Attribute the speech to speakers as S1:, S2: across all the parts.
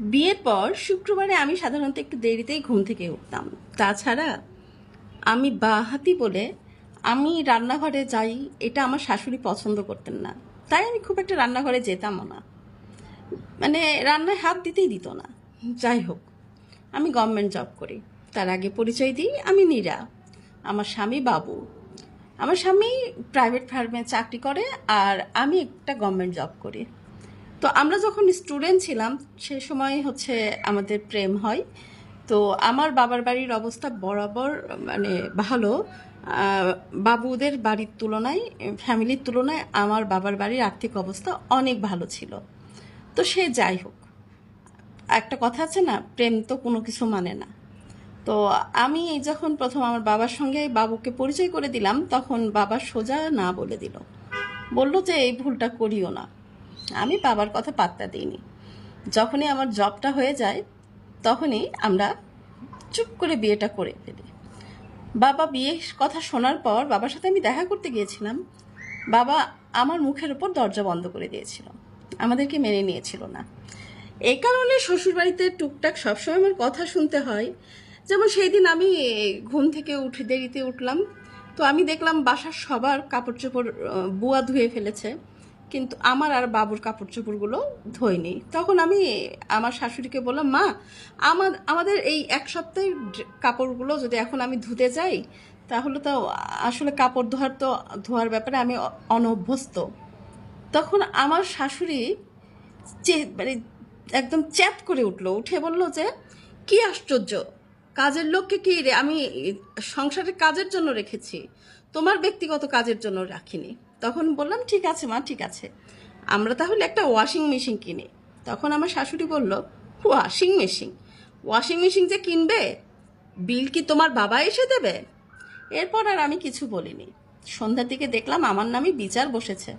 S1: বিয়ের পর শুক্রবারে আমি সাধারণত একটু দেরিতেই ঘুম থেকে উঠতাম। তাছাড়া আমি বাহাতি বলে আমি রান্নাঘরে যাই, এটা আমার শাশুড়ি পছন্দ করতেন না। তাই আমি খুব একটা রান্নাঘরে যেতামও না। মানে রান্নায় হাত দিতেই দিত না। যাই হোক, আমি গভর্নমেন্ট জব করি। তার আগে পরিচয় দিই, আমি নীরা। আমার স্বামী বাবু। আমার স্বামী প্রাইভেট ফার্মে চাকরি করে আর আমি একটা গভর্নমেন্ট জব করি। তো আমরা যখন স্টুডেন্ট ছিলাম, সে সময় হচ্ছে আমাদের প্রেম হয়। তো আমার বাবার বাড়ির অবস্থা বরাবর মানে ভালো। বাবুদের বাড়ির তুলনায়, ফ্যামিলির তুলনায় আমার বাবার বাড়ির আর্থিক অবস্থা অনেক ভালো ছিল। তো সে যাই হোক, একটা কথা আছে না, প্রেম তো কোনো কিছু মানে না। তো আমি এই যখন প্রথম আমার বাবার সঙ্গে বাবুকে পরিচয় করে দিলাম, তখন বাবা সোজা না বলে দিল। বলল যে, এই ভুলটা করিও না। আমি বাবার কথা পাত্তা দিইনি। যখনই আমার জবটা হয়ে যায়, তখনই আমরা চুপ করে বিয়েটা করে ফেলি। বাবা বিয়ের কথা শোনার পর বাবার সাথে আমি দেখা করতে গিয়েছিলাম। বাবা আমার মুখের উপর দরজা বন্ধ করে দিয়েছিল। আমাদেরকে মেনে নিয়েছিল না। এই কারণে শ্বশুরবাড়িতে টুকটাক সবসময় আমার কথা শুনতে হয়। যেমন সেই দিন আমি ঘুম থেকে উঠে দেরিতে উঠলাম। তো আমি দেখলাম বাসার সবার কাপড় চোপড় বুয়া ধুয়ে ফেলেছে। কিন্তু আমার আর বাবুর কাপড় চোপড়গুলো ধোয়নি। তখন আমি আমার শাশুড়িকে বললাম, মা, আমার, আমাদের এই এক সপ্তাহের কাপড়গুলো যদি এখন আমি ধুতে যাই, তাহলে তো আসলে কাপড় ধোয়ার তো, ধোয়ার ব্যাপারে আমি অনভ্যস্ত। তখন আমার শাশুড়ি মানে একদম চ্যাপ করে উঠল, উঠে বলল যে, কি আশ্চর্য! কাজের লোককে কি রে, আমি সংসারের কাজের জন্য রেখেছি। তোমার ব্যক্তিগত কাজের জন্য রাখিনি। তখন বললাম, ঠিক আছে মা, ঠিক আছে। আমরা তাহলে একটা ওয়াশিং মেশিন কিনি। তখন আমার শাশুড়ি বলল ওয়াশিং মেশিন ওয়াশিং মেশিন যে কিনবে? বিল কি তোমার বাবা এসে দেবে? এরপর আর আমি কিছু বলিনি। সন্ধ্যার দিকে দেখলাম আমার নামে বিচার বসেছে।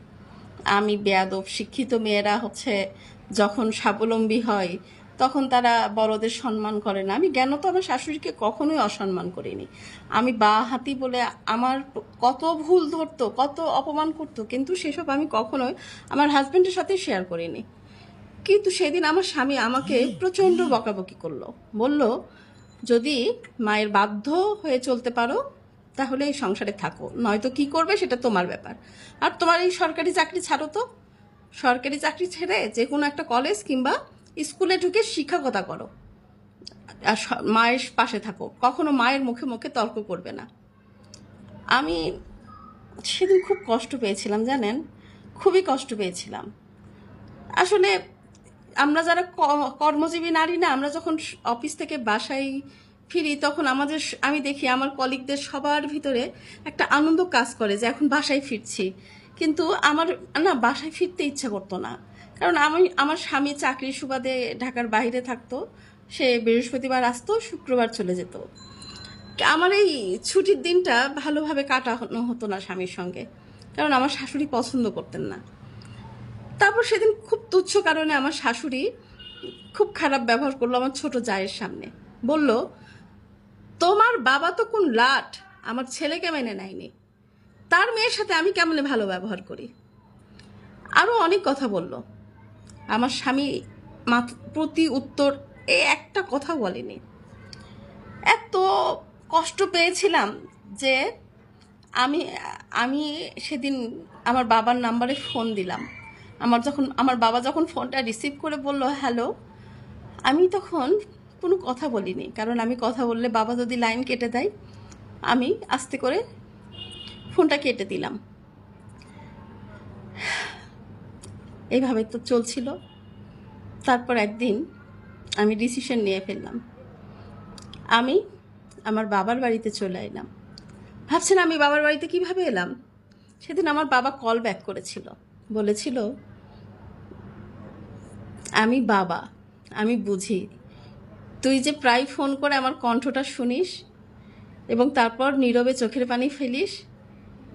S1: আমি বেয়াদব, শিক্ষিত মেয়েরা হচ্ছে, যখন স্বাবলম্বী হয় তখন তারা বড়দের সম্মান করে না। আমি জ্ঞান তো আমার শাশুড়িকে কখনোই অসম্মান করিনি। আমি বা হাতি বলে আমার কত ভুল ধরতো, কত অপমান করতো, কিন্তু সেসব আমি কখনোই আমার হাজব্যান্ডের সাথে শেয়ার করিনি। কিন্তু সেদিন আমার স্বামী আমাকে প্রচণ্ড বকাবকি করল। বলল, যদি মায়ের বাধ্য হয়ে চলতে পারো, তাহলে এই সংসারে থাকো। নয়তো কি করবে সেটা তোমার ব্যাপার। আর তোমার এই সরকারি চাকরি ছাড়ো তো। সরকারি চাকরি ছেড়ে যে কোনো একটা কলেজ কিংবা স্কুলে ঢুকে শিক্ষকতা করো। আর মায়ের পাশে থাকো। কখনো মায়ের মুখে মুখে তর্ক করবে না। আমি সেদিন খুব কষ্ট পেয়েছিলাম, জানেন? খুবই কষ্ট পেয়েছিলাম। আসলে আমরা যারা কর্মজীবী নারী না, আমরা যখন অফিস থেকে বাসায় ফিরি, তখন আমাদের আমি দেখি আমার কলিগদের সবার ভিতরে একটা আনন্দ কাজ করে যে, এখন বাসায় ফিরছি। কিন্তু আমার, না, বাসায় ফিরতে ইচ্ছা করতো না। কারণ আমি, আমার স্বামী চাকরির সুবাদে ঢাকার বাইরে থাকতো, সে বৃহস্পতিবার আসতো, শুক্রবার চলে যেত। আমার এই ছুটির দিনটা ভালোভাবে কাটানো হতো না স্বামীর সঙ্গে, কারণ আমার শাশুড়ি পছন্দ করতেন না। তারপর সেদিন খুব তুচ্ছ কারণে আমার শাশুড়ি খুব খারাপ ব্যবহার করল আমার ছোট জায়ের সামনে। বলল, তোমার বাবা তো কোন লাট, আমার ছেলেকে মেনে নেয়নি। তার মেয়ের সাথে আমি কেমনে ভালো ব্যবহার করি? আরও অনেক কথা বলল। আমার স্বামী প্রতি উত্তর, এ একটা কথা বলেনি। এত কষ্ট পেয়েছিলাম যে আমি আমি সেদিন আমার বাবার নাম্বারে ফোন দিলাম। আমার যখন, আমার বাবা যখন ফোনটা রিসিভ করে বলল, হ্যালো, আমি তখন কোনো কথা বলিনি। কারণ আমি কথা বললে বাবা যদি লাইন কেটে দেয়, আমি আস্তে করে ফোনটা কেটে দিলাম। এইভাবে তো চলছিল। তারপর একদিন আমি ডিসিশন নিয়ে ফেললাম। আমি আমার বাবার বাড়িতে চলে এলাম। ভাবছেন আমি বাবার বাড়িতে কীভাবে এলাম? সেদিন আমার বাবা কল ব্যাক করেছিল। বলেছিল, আমি বাবা, আমি বুঝি। তুই যে প্রায় ফোন করে আমার কণ্ঠটা শুনিস এবং তারপর নীরবে চোখের পানি ফেলিস,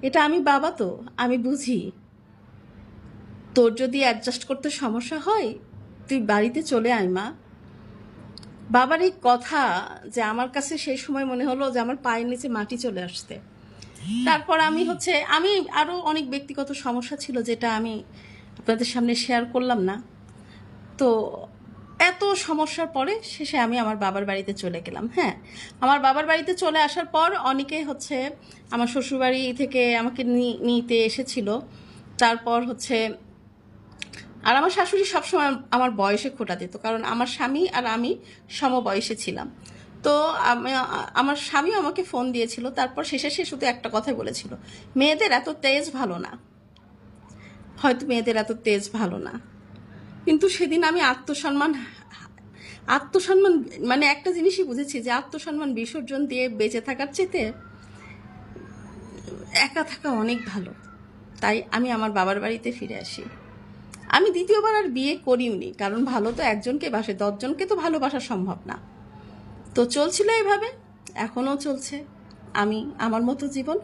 S1: এটা আমি বাবা তো, আমি বুঝি। তোর যদি অ্যাডজাস্ট করতে সমস্যা হয়, তুই বাড়িতে চলে আয়, মা। বাবার এই কথা যে আমার কাছে সেই সময় মনে হলো যে আমার পায়ের নিচে মাটি চলে আসতে তারপর আমি হচ্ছে, আমি আরও অনেক ব্যক্তিগত সমস্যা ছিল যেটা আমি আপনাদের সামনে শেয়ার করলাম না। তো এত সমস্যার পরে শেষে আমি আমার বাবার বাড়িতে চলে গেলাম হ্যাঁ। আমার বাবার বাড়িতে চলে আসার পর অনেকে হচ্ছে আমার শ্বশুরবাড়ি থেকে আমাকে নিতে এসেছিল। তারপর হচ্ছে আর আমার শাশুড়ি সবসময় আমার বয়সে খোটা দিত, কারণ আমার স্বামী আর আমি সমবয়সে ছিলাম। তো আমি, আমার স্বামীও আমাকে ফোন দিয়েছিল, তারপর শেষে সে শুধু একটা কথাই বলেছিল, মেয়েদের এত তেজ ভালো না। হয়তো মেয়েদের এত তেজ ভালো না। কিন্তু সেদিন আমি আত্মসম্মান আত্মসম্মান মানে একটা জিনিসই বুঝেছি যে আত্মসম্মান বিসর্জন দিয়ে বেঁচে থাকার চেতে একা থাকা অনেক ভালো। তাই আমি আমার বাবার বাড়িতে ফিরে আসি। আমি দ্বিতীয়বার আর বিয়ে করিওনি, কারণ ভালো তো একজনকে বাসে, দশজনকে তো ভালোবাসা সম্ভব না। তো চলছিল এভাবে, এখনও চলছে। আমি, আমার মতো জীবন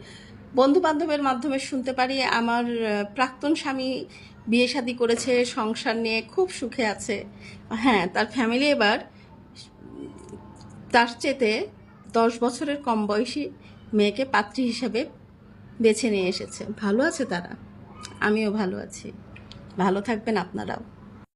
S1: বন্ধু বান্ধবের মাধ্যমে শুনতে পারি, আমার প্রাক্তন স্বামী বিয়ে শাদী করেছে, সংসার নিয়ে খুব সুখে আছে। হ্যাঁ তার ফ্যামিলি এবার, তার চেতে দশ বছরের কম বয়সী মেয়েকে পাত্রী হিসেবে বেছে নিয়ে এসেছে। ভালো আছে তারা, আমিও ভালো আছি। ভালো থাকবেন আপনারাও।